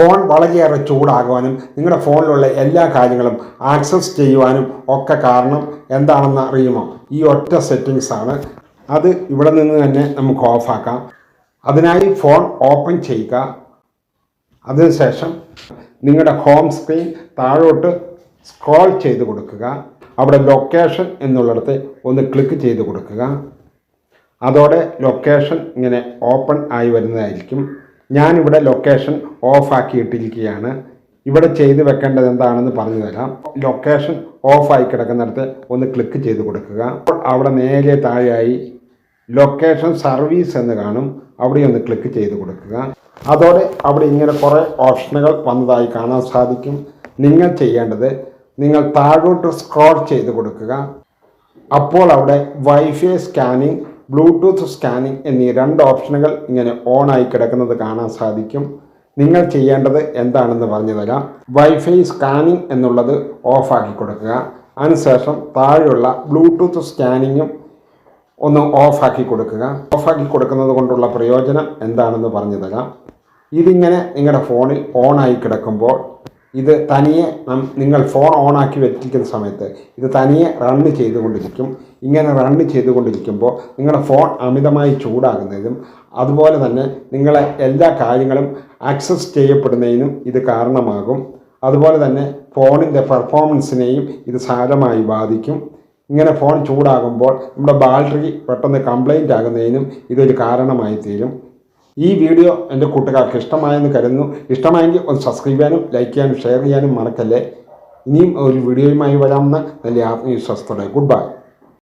Phone വളരെയേറെ ചൂടാകുവാനും നിങ്ങളുടെ ഫോണിലുള്ള എല്ലാ കാര്യങ്ങളും ആക്സസ് ചെയ്യുവാനും ഒക്കെ കാരണം എന്താണെന്ന് അറിയുമോ? ഈ ഒറ്റ സെറ്റിങ്സ് ആണ്. അത് ഇവിടെ നിന്ന് തന്നെ നമുക്ക് ഓഫാക്കാം അതിനായി ഫോൺ ഓപ്പൺ ചെയ്യുക. അതിനുശേഷം നിങ്ങളുടെ ഹോം സ്ക്രീൻ താഴോട്ട് സ്ക്രോൾ ചെയ്ത് കൊടുക്കുക. അവിടെ ലൊക്കേഷൻ എന്നുള്ളിടത്ത് ഒന്ന് ക്ലിക്ക് ചെയ്ത് കൊടുക്കുക. അതോടെ ലൊക്കേഷൻ ഇങ്ങനെ ഓപ്പൺ ആയി വരുന്നതായിരിക്കും. ഞാനിവിടെ ലൊക്കേഷൻ ഓഫ് ആക്കിയിട്ടിരിക്കുകയാണ്. ഇവിടെ ചെയ്ത് വെക്കേണ്ടത് എന്താണെന്ന് പറഞ്ഞു തരാം. ലൊക്കേഷൻ ഓഫായി കിടക്കുന്നിടത്ത് ഒന്ന് ക്ലിക്ക് ചെയ്ത് കൊടുക്കുക. അവിടെ നേരെ താഴെയായി ലൊക്കേഷൻ സർവീസ് എന്ന് കാണും. അവിടെ ഒന്ന് ക്ലിക്ക് ചെയ്ത് കൊടുക്കുക. അതോടെ അവിടെ ഇങ്ങനെ കുറേ ഓപ്ഷനുകൾ വന്നതായി കാണാൻ സാധിക്കും. നിങ്ങൾ ചെയ്യേണ്ടത് നിങ്ങൾ താഴോട്ട് സ്ക്രോൾ ചെയ്ത് കൊടുക്കുക. അപ്പോൾ അവിടെ വൈഫൈ സ്കാനിങ് ബ്ലൂടൂത്ത് സ്കാനിംഗ് എന്നീ രണ്ട് ഓപ്ഷനുകൾ ഇങ്ങനെ ഓൺ ആയി കിടക്കുന്നത് കാണാൻ സാധിക്കും. നിങ്ങൾ ചെയ്യേണ്ടത് എന്താണെന്ന് പറഞ്ഞു തരാം. വൈഫൈ സ്കാനിംഗ് എന്നുള്ളത് ഓഫാക്കി കൊടുക്കുക. അതിനുശേഷം താഴെയുള്ള ബ്ലൂടൂത്ത് സ്കാനിങ്ങും ഒന്ന് ഓഫാക്കി കൊടുക്കുക. ഓഫാക്കി കൊടുക്കുന്നത് കൊണ്ടുള്ള പ്രയോജനം എന്താണെന്ന് പറഞ്ഞു തരാം. ഇതിങ്ങനെ നിങ്ങളുടെ ഫോണിൽ ഓണായി കിടക്കുമ്പോൾ ഇത് തനിയെ നിങ്ങൾ ഫോൺ ഓൺ ആക്കി വെച്ചിരിക്കുന്ന സമയത്ത് ഇത് തനിയെ റണ്ണ് ചെയ്തുകൊണ്ടിരിക്കും. ഇങ്ങനെ റണ്ണ് ചെയ്തുകൊണ്ടിരിക്കുമ്പോൾ നിങ്ങളുടെ ഫോൺ അമിതമായി ചൂടാകുന്നതിനും അതുപോലെ തന്നെ നിങ്ങളെ എല്ലാ കാര്യങ്ങളും ആക്സസ് ചെയ്യപ്പെടുന്നതിനും ഇത് കാരണമാകും. അതുപോലെ തന്നെ ഫോണിന്റെ പെർഫോമൻസിനെയും ഇത് സാരമായി ബാധിക്കും. ഇങ്ങനെ ഫോൺ ചൂടാകുമ്പോൾ നമ്മുടെ ബാറ്ററി പെട്ടെന്ന് കംപ്ലൈന്റ് ആകുന്നതിനും ഇതൊരു കാരണമായി തീരും. ഈ വീഡിയോ എന്റെ കൂട്ടുകാർക്ക് ഇഷ്ടമായെന്ന് കരുതുന്നു. ഇഷ്ടമായെങ്കിൽ ഒന്ന് സബ്സ്ക്രൈബ് ചെയ്യാനും ലൈക്ക് ചെയ്യാനും ഷെയർ ചെയ്യാനും മറക്കല്ലേ. ഇനിയും ഒരു വീഡിയോയുമായി വരാമെന്ന് നല്ല ആത്മവിശ്വാസത്തോടെ. Good bye